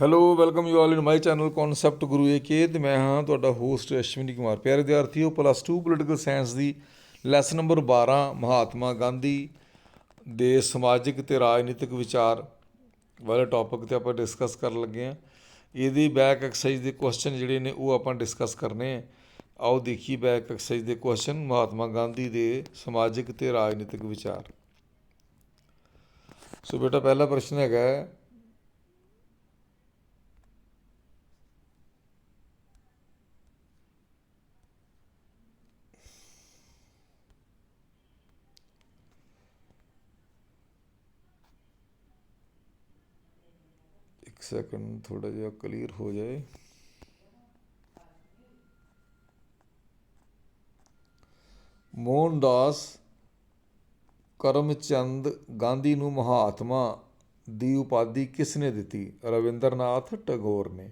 Hello welcome you all in my channel concept Guru AK ਤੇ ਮੈਂ ਹਾਂ ਤੁਹਾਡਾ ਹੋਸਟ ਅਸ਼ਵਨੀ ਕੁਮਾਰ। ਪਿਆਰੇ ਵਿਦਿਆਰਥੀਓ ਪਲੱਸ 2 ਪੋਲੀਟੀਕਲ ਸਾਇੰਸ ਦੀ ਲੈਸਨ ਨੰਬਰ 12 ਮਹਾਤਮਾ ਗਾਂਧੀ ਦੇ ਸਮਾਜਿਕ ਤੇ ਰਾਜਨੀਤਿਕ ਵਿਚਾਰ ਵਾਲੇ ਟੌਪਿਕ ਤੇ ਆਪਾਂ ਡਿਸਕਸ ਕਰਨ ਲੱਗੇ ਹਾਂ। ਇਹਦੀ ਬੈਕ ਐਕਸਰਸਾਈਜ਼ ਦੇ ਕੁਐਸਚਨ ਜਿਹੜੇ ਨੇ, ਉਹ ਆਪਾਂ ਡਿਸਕਸ ਕਰਨੇ ਆ ਆਓ ਦੇਖੀਏ ਬੈਕ ਐਕਸਰਸਾਈਜ਼ ਦੇ ਕੁਐਸਚਨ ਮਹਾਤਮਾ ਗਾਂਧੀ ਦੇ ਸਮਾਜਿਕ ਤੇ ਰਾਜਨੀਤਿਕ ਵਿਚਾਰ। ਸੋ ਬੇਟਾ, ਪਹਿਲਾ ਪ੍ਰਸ਼ਨ ਹੈਗਾ ਇੱਕ ਸੈਕਿੰਡ ਥੋੜਾ ਜਿਹਾ ਕਲੀਅਰ ਹੋ ਜਾਏ। ਮੋਹਨਦਾਸ ਕਰਮਚੰਦ ਗਾਂਧੀ ਨੂੰ ਮਹਾਤਮਾ ਦੀ ਉਪਾਧੀ ਕਿਸ ਨੇ ਦਿੱਤੀ? ਰਵਿੰਦਰਨਾਥ ਟੈਗੋਰ ਨੇ।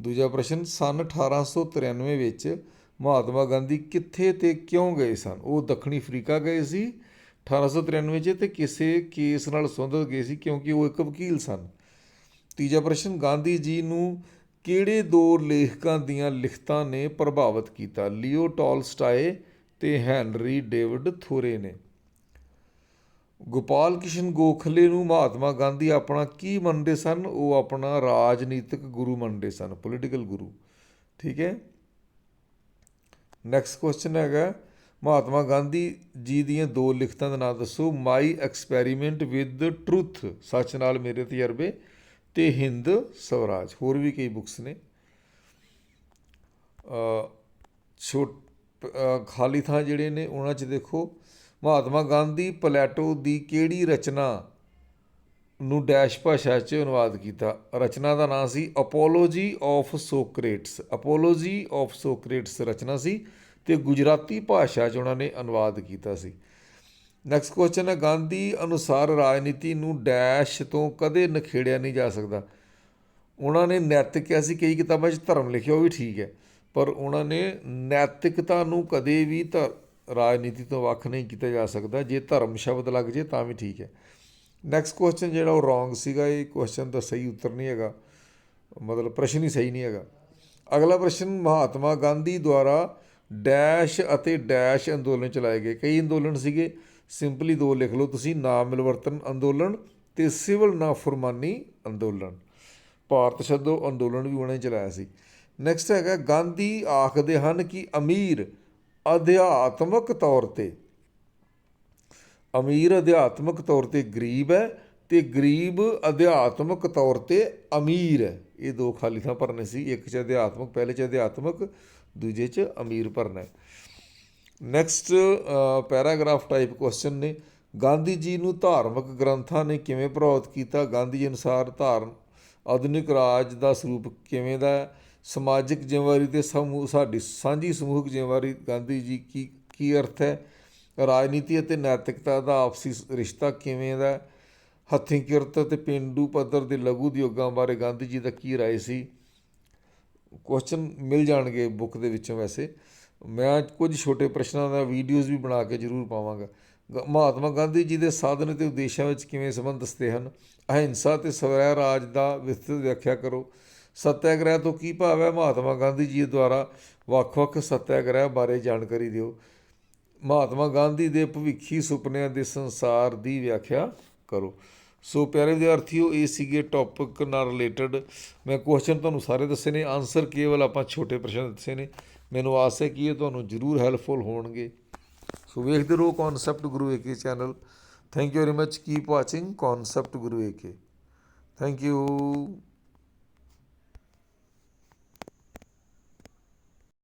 ਦੂਜਾ ਪ੍ਰਸ਼ਨ, ਸਨ 1893 ਵਿੱਚ ਮਹਾਤਮਾ ਗਾਂਧੀ ਕਿੱਥੇ ਤੇ ਕਿਉਂ ਗਏ ਸਨ? ਉਹ ਦੱਖਣੀ ਅਫਰੀਕਾ ਗਏ ਸੀ 1893 ਚ ਤੇ ਕਿਸੇ ਕੇਸ ਨਾਲ ਸੰਬੰਧਿਤ ਗਏ ਸੀ ਕਿਉਂਕਿ ਉਹ ਇੱਕ ਵਕੀਲ ਸਨ। ਤੀਜਾ ਪ੍ਰਸ਼ਨ, ਗਾਂਧੀ ਜੀ ਨੂੰ ਕਿਹੜੇ ਦੋ ਲੇਖਕਾਂ ਦੀਆਂ ਲਿਖਤਾਂ ਨੇ ਪ੍ਰਭਾਵਿਤ ਕੀਤਾ? ਲਿਓ ਟਾਲਸਟਾਏ ਤੇ ਹੈਨਰੀ ਡੇਵਿਡ ਥੋਰੇ ਨੇ। ਗੋਪਾਲ ਕਿਸ਼ਨ ਗੋਖਲੇ ਨੂੰ ਮਹਾਤਮਾ ਗਾਂਧੀ ਆਪਣਾ ਕੀ ਮੰਨਦੇ ਸਨ? ਉਹ ਆਪਣਾ ਰਾਜਨੀਤਿਕ ਗੁਰੂ ਮੰਨਦੇ ਸਨ ਪੋਲੀਟੀਕਲ ਗੁਰੂ। ਠੀਕ ਹੈ? ਨੈਕਸਟ ਕੁਐਸਚਨ ਹੈਗਾ। ਮਹਾਤਮਾ ਗਾਂਧੀ ਜੀ ਦੀਆਂ ਦੋ ਲਿਖਤਾਂ ਦਾ ਨਾਮ ਦੱਸੋ। ਮਾਈ ਐਕਸਪੈਰੀਮੈਂਟ ਵਿਦ ਟਰੁੱਥ ਸੱਚ ਨਾਲ ਮੇਰੇ ਤਜਰਬੇ। ਤੇ ਹਿੰਦ ਸਵਰਾਜ, ਹੋਰ ਵੀ ਕਈ ਬੁੱਕਸ ਨੇ। ਅ ਛੋਟ ਖਾਲੀ ਥਾਂ ਜਿਹੜੇ ਨੇ ਉਹਨਾਂ 'ਚ ਦੇਖੋ, ਮਹਾਤਮਾ ਗਾਂਧੀ ਪਲੈਟੋ ਦੀ ਕਿਹੜੀ ਰਚਨਾ ਨੂੰ ਡੈਸ਼ ਭਾਸ਼ਾ 'ਚ ਅਨੁਵਾਦ ਕੀਤਾ? ਰਚਨਾ ਦਾ ਨਾਮ ਸੀ apology of Socrates apology of Socrates ਰਚਨਾ ਸੀ ਤੇ ਗੁਜਰਾਤੀ ਭਾਸ਼ਾ 'ਚ ਉਹਨਾਂ ਨੇ ਅਨੁਵਾਦ ਕੀਤਾ ਸੀ। ਨੈਕਸਟ ਕੁਐਸਚਨ ਹੈ, ਗਾਂਧੀ ਅਨੁਸਾਰ ਰਾਜਨੀਤੀ ਨੂੰ ਡੈਸ਼ ਤੋਂ ਕਦੇ ਨਖੇੜਿਆ ਨਹੀਂ ਜਾ ਸਕਦਾ। ਉਹਨਾਂ ਨੇ ਨੈਤਿਕ ਕਿਹਾ ਸੀ, ਕਈ ਕਿਤਾਬਾਂ 'ਚ ਧਰਮ ਲਿਖਿਆ, ਉਹ ਵੀ ਠੀਕ ਹੈ। ਪਰ ਉਹਨਾਂ ਨੇ ਨੈਤਿਕਤਾ ਨੂੰ ਕਦੇ ਵੀ ਧਰ, ਰਾਜਨੀਤੀ ਤੋਂ ਵੱਖ ਨਹੀਂ ਕੀਤਾ ਜਾ ਸਕਦਾ। ਜੇ ਧਰਮ ਸ਼ਬਦ ਲੱਗ ਜੇ, ਤਾਂ ਵੀ ਠੀਕ ਹੈ। ਨੈਕਸਟ ਕੁਐਸਚਨ ਜਿਹੜਾ ਉਹ ਰੋਂਗ ਸੀਗਾ, ਇਹ ਕੁਐਸਚਨ ਦਾ ਸਹੀ ਉੱਤਰ ਨਹੀਂ ਹੈਗਾ। ਮਤਲਬ ਪ੍ਰਸ਼ਨ ਹੀ ਸਹੀ ਨਹੀਂ ਹੈਗਾ। ਅਗਲਾ ਪ੍ਰਸ਼ਨ, ਮਹਾਤਮਾ ਗਾਂਧੀ ਦੁਆਰਾ ਡੈਸ਼ ਅਤੇ ਡੈਸ਼ ਅੰਦੋਲਨ ਚਲਾਏ ਗਏ। ਕਈ ਅੰਦੋਲਨ ਸੀਗੇ। ਸਿੰਪਲੀ ਦੋ ਲਿਖ ਲਓ ਤੁਸੀਂ, ਨਾ ਮਿਲਵਰਤਨ ਅੰਦੋਲਨ ਤੇ ਸਿਵਲ ਨਾਫਰਮਾਨੀ ਅੰਦੋਲਨ। ਭਾਰਤ ਛੱਡੋ, ਅੰਦੋਲਨ ਵੀ ਉਹਨਾਂ ਨੇ ਚਲਾਇਆ ਸੀ। ਨੈਕਸਟ ਹੈਗਾ, ਗਾਂਧੀ ਆਖਦੇ ਹਨ ਕਿ ਅਮੀਰ ਅਧਿਆਤਮਕ ਤੌਰ ਤੇ, ਅਮੀਰ ਅਧਿਆਤਮਕ ਤੌਰ ਤੇ ਗਰੀਬ ਹੈ ਤੇ ਗਰੀਬ ਅਧਿਆਤਮਕ ਤੌਰ ਤੇ ਅਮੀਰ ਹੈ। ਇਹ ਦੋ ਖਾਲੀ ਥਾਂ ਭਰਨੇ ਸੀ, ਇੱਕ ਚ ਅਧਿਆਤਮਕ, ਪਹਿਲੇ ਚ ਅਧਿਆਤਮਕ, ਦੂਜੇ ਚ ਅਮੀਰ ਭਰਨਾ ਹੈ। ਨੈਕਸਟ ਪੈਰਾਗ੍ਰਾਫ ਟਾਈਪ ਕੁਐਸਚਨ ਨੇ। ਗਾਂਧੀ ਜੀ ਨੂੰ ਧਾਰਮਿਕ ਗ੍ਰੰਥਾਂ ਨੇ ਕਿਵੇਂ ਪ੍ਰਭਾਵਿਤ ਕੀਤਾ? ਗਾਂਧੀ ਅਨੁਸਾਰ ਧਾਰਨ, ਆਧੁਨਿਕ ਰਾਜ ਦਾ ਸਰੂਪ ਕਿਵੇਂ ਦਾ ਸਮਾਜਿਕ ਜ਼ਿੰਮੇਵਾਰੀ ਤੇ ਸਮੂਹ, ਸਾਡੀ ਸਾਂਝੀ ਸਮੂਹਕ ਜ਼ਿੰਮੇਵਾਰੀ, ਗਾਂਧੀ ਜੀ ਕੀ ਕੀ ਅਰਥ ਹੈ? ਰਾਜਨੀਤੀ ਅਤੇ ਨੈਤਿਕਤਾ ਦਾ ਆਪਸੀ ਰਿਸ਼ਤਾ ਕਿਵੇਂ ਦਾ ਹੱਥੀਂ ਕਿਰਤ ਅਤੇ ਪਿੰਡੂ ਪੱਧਰ ਦੇ ਲਘੂ ਉਦਯੋਗਾਂ ਬਾਰੇ ਗਾਂਧੀ ਜੀ ਦਾ ਕੀ ਰਾਏ ਸੀ? ਕੁਐਸਚਨ ਮਿਲ ਜਾਣਗੇ ਬੁੱਕ ਦੇ ਵਿੱਚੋਂ ਵੈਸੇ। ਮੈਂ ਕੁਝ ਛੋਟੇ ਪ੍ਰਸ਼ਨਾਂ ਦਾ ਵੀਡੀਓਜ਼ ਵੀ ਬਣਾ ਕੇ ਜ਼ਰੂਰ ਪਾਵਾਂਗਾ। ਗ- ਮਹਾਤਮਾ ਗਾਂਧੀ ਜੀ ਦੇ ਸਾਧਨ ਤੇ ਉਦੇਸ਼ਾਂ ਵਿੱਚ ਕਿਵੇਂ ਸੰਬੰਧ ਦੱਸਦੇ ਹਨ? ਅਹਿੰਸਾ ਤੇ ਸਵੈ ਰਾਜ ਦਾ ਵਿਸਤ੍ਰਿਤ ਵਿਆਖਿਆ ਕਰੋ। ਸਤਿਆਗ੍ਰਹਿ ਤੋਂ ਕੀ ਭਾਵ ਹੈ? ਮਹਾਤਮਾ ਗਾਂਧੀ ਜੀ ਦੁਆਰਾ ਵੱਖ-ਵੱਖ ਸਤਿਆਗ੍ਰਹਿ ਬਾਰੇ ਜਾਣਕਾਰੀ ਦਿਓ। ਮਹਾਤਮਾ ਗਾਂਧੀ ਦੇ ਭਵਿੱਖੀ ਸੁਪਨਿਆਂ ਦੇ ਸੰਸਾਰ ਦੀ ਵਿਆਖਿਆ ਕਰੋ। ਸੋ ਪਿਆਰੇ ਵਿਦਿਆਰਥੀਓ, ਇਹ ਸੀਗੇ ਟੌਪਿਕ ਨਾਲ ਰਿਲੇਟਡ ਮੈਂ ਕੁਐਸਚਨ ਤੁਹਾਨੂੰ ਸਾਰੇ ਦੱਸੇ ਨੇ ਆਨਸਰ ਕੇਵਲ ਆਪਾਂ ਛੋਟੇ ਪ੍ਰਸ਼ਨ ਦੱਸੇ ਨੇ। ਮੈਨੂੰ ਆਸ ਹੈ ਕਿ ਇਹ ਤੁਹਾਨੂੰ ਜ਼ਰੂਰ ਹੈਲਪਫੁਲ ਹੋਣਗੇ। ਸੋ ਵੇਖਦੇ ਰਹੋ concept Guru AK channel thank you very much keep watching concept Guru AK thank you